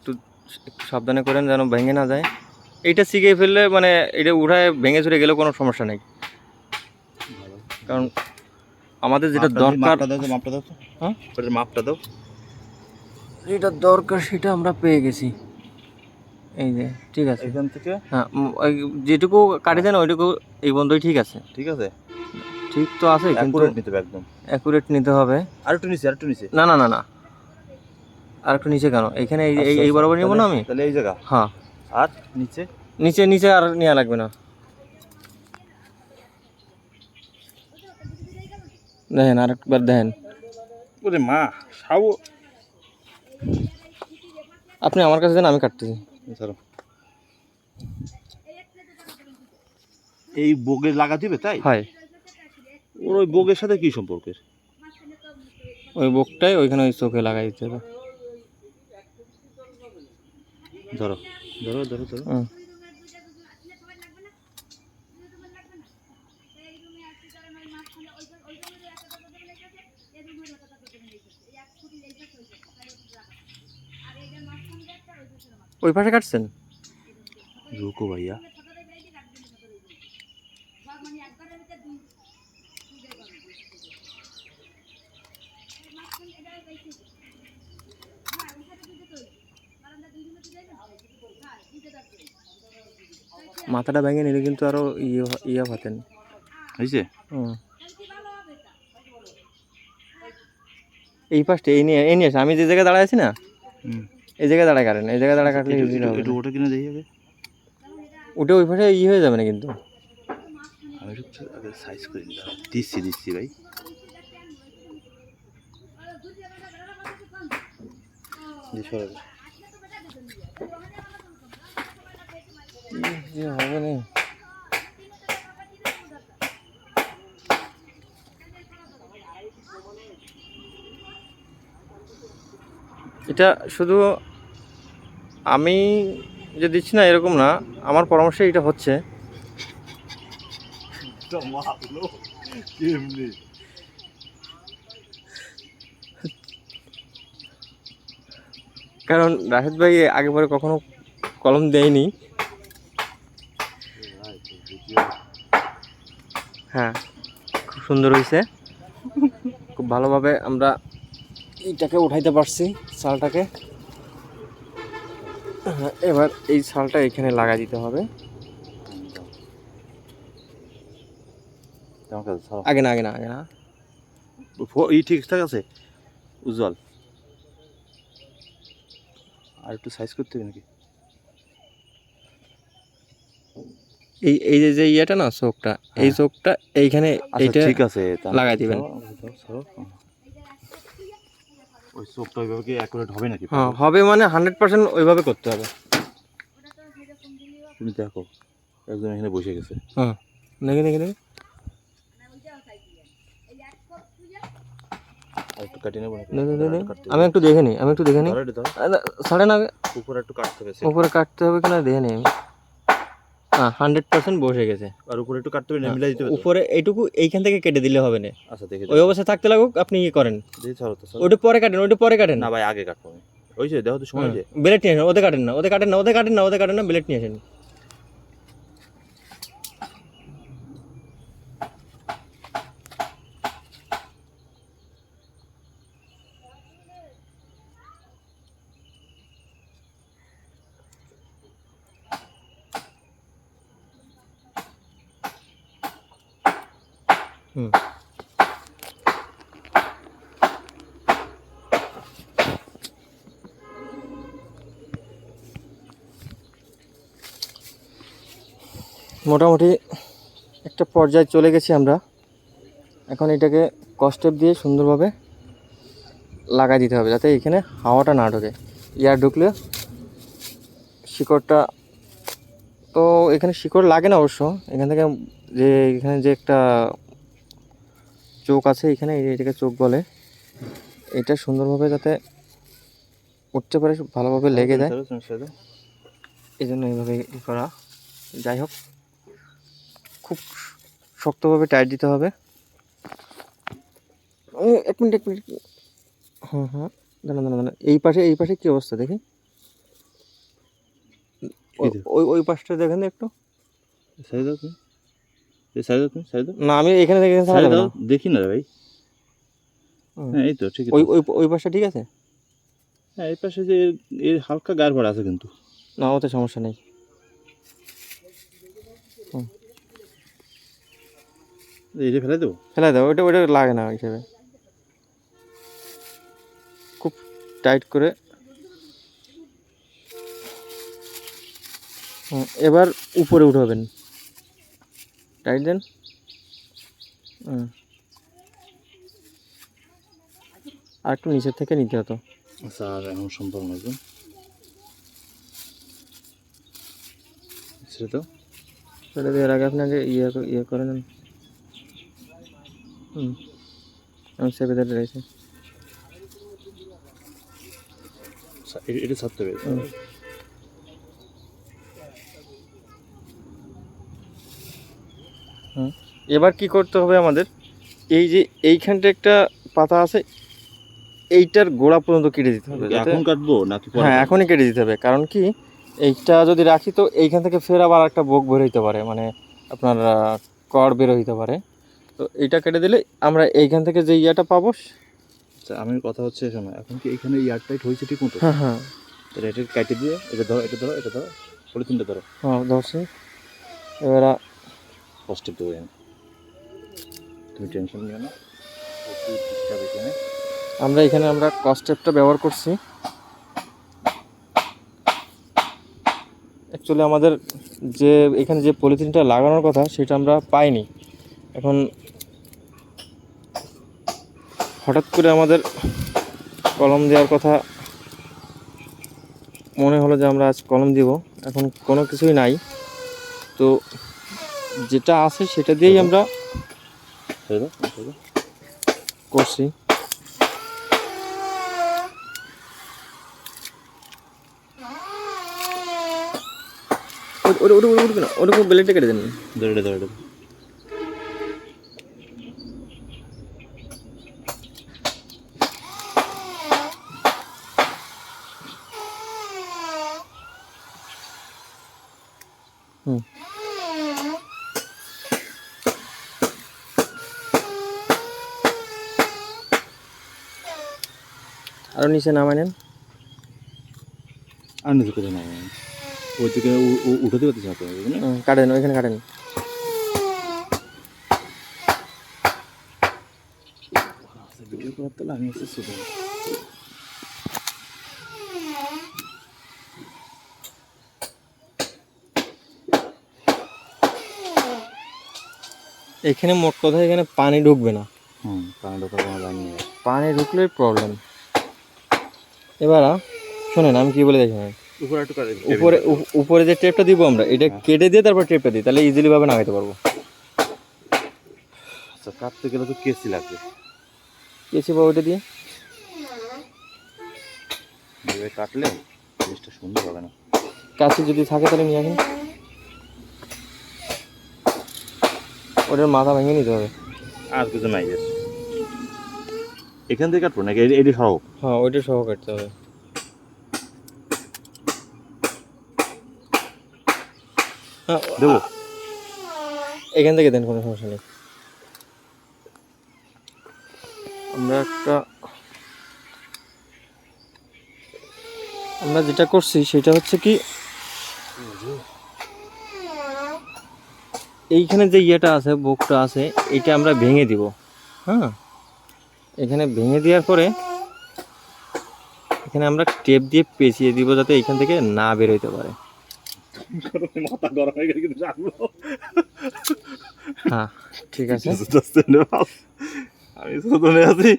একটু একটু সাবধানে করেন যেন ভেঙে না যায়। এইটা শিখে ফেললে মানে এটা উঠায় ভেঙে চুরে গেলেও কোনো সমস্যা নেই। কারণ আমাদের যেটা দরকার মাপটা দাও হ্যাঁ? মাপটা দাও। যেটা দরকার সেটা আমরা পেয়ে গেছি। এই যে ঠিক আছে। এখান থেকে? হ্যাঁ যেটুকু কাটি দেন ওইটুকু এই বন্ধই ঠিক আছে। ঠিক আছে? ঠিক তো আছে কিন্তু অ্যাকুরেট নিতে হবে একদম। অ্যাকুরেট নিতে হবে। আর একটু নিচে আর একটু নিচে। না না না না। আর একটু নিচে কেন? এখানে এই এই- বরাবর নিব না আমি? তাহলে এই জায়গা। হ্যাঁ। আর নিচে? নিচে নিচে আর নেওয়া লাগবে না। দেখেন আরেকবার দেখেন। ওরে মা সাউ আপনি আমার কাছে দেন আমি কাটতেছি। ছাড়ো এই বগের লাগা দিবে তাই? হয়। ওর ওই বগের সাথে কি সম্পর্কের? ওই বুকটাই ওইখানে ওই চোখে লাগাই দিতে হবে। ধরো। ধরো ধরো ধরো। ওই পাশে কাটছেন? রুকো ভাইয়া। মাথাটা ভেঙে নিলে কিন্তু আরও ইয়ে ইয়ে হতেন। হয়েছে এই পাশটা এই নিয়ে এই নিয়ে। আমি যে জায়গায় দাঁড়ায় আছি না এই জায়গায় দাঁড়ায় কাটেন এই জায়গায় দাঁড়ায় কাটলে একটু- ওটা কিনে দেখি আগে। ওটা ওই পাশে ই হয়ে যাবে না কিন্তু। আমি একটু আগে সাইজ করে দিচ্ছি দিচ্ছি ভাই। সরাবে। হবে না এটা শুধু আমি যে দিচ্ছি না, এরকম না। আমার পরামর্শে এটা হচ্ছে। কারণ রাশেদ ভাই আগে পরে কখনো কলম দেয়নি। হ্যাঁ খুব সুন্দর হয়েছে খুব ভালোভাবে আমরা এইটাকে উঠাইতে পারছি শালটাকে হ্যাঁ, এবার এই শালটা এখানে লাগা দিতে হবে। আগে না আগে না আগে না। ই ঠিকঠাক আছে? উজ্জ্বল। আর একটু সাইজ করতে হবে নাকি? এই এই যে যে ইয়েটা না চোখটা এই হ্যাঁ। চোখটা এইখানে আচ্ছা এইটা ঠিক আছে লাগাই দিবেন। ওই চোখটা ওইভাবে কি অ্যাকুরেট হবে নাকি? হ্যাঁ হবে মানে হান্ড্রেড পার্সেন্ট ওইভাবে করতে হবে। তুমি দেখো একজন এখানে বসে গেছে। হ্যাঁ নাকি? দে। কাটতে আমি একটু দেখে নিই আমি একটু দেখে নিই। সাড়ে না উপরে একটু কাটতে হবে উপরে কাটতে হবে কিনা দেখে নিই আমি। হান্ড্রেড পার্সেন্ট বসে গেছে। আর উপরে একটু কাটতে হবে মিলাই দিতে উপরে এইটুকু এইখান থেকে কেটে দিলে হবে না। আচ্ছা দেখে ওই অবস্থায় থাকতে লাগুক আপনি ইয়ে করেন। ওটা পরে কাটেন ওটা পরে কাটেন। না ভাই আগে কাটবো ওই যে দেখো তো সময় যে। ব্লেড নিয়ে আসেন ওদের কাটেন না ওদের কাটেন না ওদের কাটেন না ওদের কাটেন না ব্লেড নিয়ে আসেন। হুম। মোটামুটি একটা পর্যায়ে চলে গেছি আমরা। এখন এটাকে কস্টেপ দিয়ে সুন্দরভাবে লাগাই দিতে হবে যাতে এখানে হাওয়াটা না ঢোকে। ইয়ার ঢুকলে শিকড়টা তো এখানে শিকড় লাগে না অবশ্য। এখান থেকে যে এখানে যে একটা চোখ আছে এখানে এই- এটাকে চোখ বলে। এটা সুন্দরভাবে যাতে উঠতে পারে ভালোভাবে লেগে যায়। এই জন্য এইভাবে করা। যাই হোক খুব শক্তভাবে টাইট দিতে হবে। এক মিনিট এক মিনিট। হ্যাঁ হ্যাঁ দাঁড়ান দাঁড়ান দাঁড়ান। এই পাশে এই পাশে কী অবস্থা দেখি? ওই ওই পাশটা দেখেন একটু। সাইড দাও এই সাইড দাও না আমি এখানে থেকে সাইড দাও দেখি না ভাই। হ্যাঁ এই তো ঠিক ওই আছে ওই ওই পাশটা ঠিক আছে? হ্যাঁ এই পাশে যে এর- হালকা গাড় আছে কিন্তু। না ওতে সমস্যা নেই। এইটা ফেলে দেবো? ফেলে দাও ওইটা ওইটা লাগে না হিসেবে। খুব টাইট করে। এবার উপরে উঠাবেন। টাইট দেন হুম। আর একটু নিচের থেকে নিতে হতো। আচ্ছা আর এখন সম্ভব নয় তো। সেটা তো সেটা দেওয়ার আগে আপনাকে ইয়ে ইয়ে করে নেন হুম। আমি সেভে ধরে রয়েছে। এটা ছাড়তে হবে হুম। হুম। এবার কি করতে হবে আমাদের? এই যে এইখানটা একটা পাতা আছে এইটার গোড়া পর্যন্ত কেটে দিতে হবে এখন কাটবো নাকি হ্যাঁ এখনই কেটে দিতে হবে কারণ কি এইটা যদি রাখি তো এইখান থেকে ফের আবার একটা বোক বের হইতে পারে মানে আপনার কর বের হইতে পারে। তো এইটা কেটে দিলে আমরা এইখান থেকে যে ইয়াটা পাবো আচ্ছা আমি কথা হচ্ছে শোনো এখন কি এখানে ইয়ার টাইট হয়েছে ঠিক মতো? হ্যাঁ হ্যাঁ। তাহলে এটা কেটে দিয়ে এটা ধরো এটা ধরো এটা ধরো পলিথিনটা ধরো। হ্যাঁ ধরছি। এবার কষ্টে দেবো তুমি টেনশন নিও না। এখানে। আমরা এখানে আমরা কস্টেপটা ব্যবহার করছি। অ্যাকচুয়ালি আমাদের যে এখানে যে পলিথিনটা লাগানোর কথা সেটা আমরা পাইনি। এখন হঠাৎ করে আমাদের কলম দেওয়ার কথা মনে হলো যে আমরা আজ কলম দিব। এখন কোনো কিছুই নাই। তো যেটা আছে সেটা দিয়েই আমরা ছেড়ে দাও। করছি ওটা ওটা উঠবে না ওটা বেলেটটা কেটে দেন ধরো ধরো আরও নিচে নামাই নেন। আর নিচে করে নাও ওই থেকে উঠাতে পারতে চাপে না কাটেন ওইখানে কাটেন। ভিডিও করার তাহলে আমি এখানে মোট কথা এখানে পানি ঢুকবে না। হুম পানি ঢোকার কোনো লাইন নেই। পানি ঢুকলেই প্রবলেম এবার শোনেন আমি কি বলে দেখেন উপরে একটু উপরে উপ- উপরে যে টেপটা দিব আমরা এটা কেটে দিয়ে তারপর টেপটা দিই তাহলে ইজিলি ভাবে নাগাইতে পারব। আচ্ছা কাটতে গেলে তো কেসি লাগবে কেসি বা ওইটা দিয়ে? কাটলে জিনিসটা সুন্দর হবে না। কাছে যদি থাকে তাহলে নিয়ে আসেন। ওটার মাথা ভেঙে নিতে হবে। আর কিছু নাই এর এখান থেকে কাটবো নাকি? এটি- সরাও হ্যাঁ ওইটা সহ কাটতে হবে। হ্যাঁ দেবো। এখান থেকে দেন কোনো সমস্যা নেই। আমরা একটা আমরা যেটা করছি সেটা হচ্ছে কি এইখানে যে ইয়েটা আছে বুকটা আছে এটা আমরা ভেঙে দিব। হ্যাঁ? এখানে ভেঙে দেওয়ার পরে এখানে আমরা টেপ দিয়ে পেঁচিয়ে দিব যাতে এখান থেকে না বের হইতে পারে। মাথা গরম হয়ে কিন্তু হ্যাঁ ঠিক আছে। আমি শুধু আছি।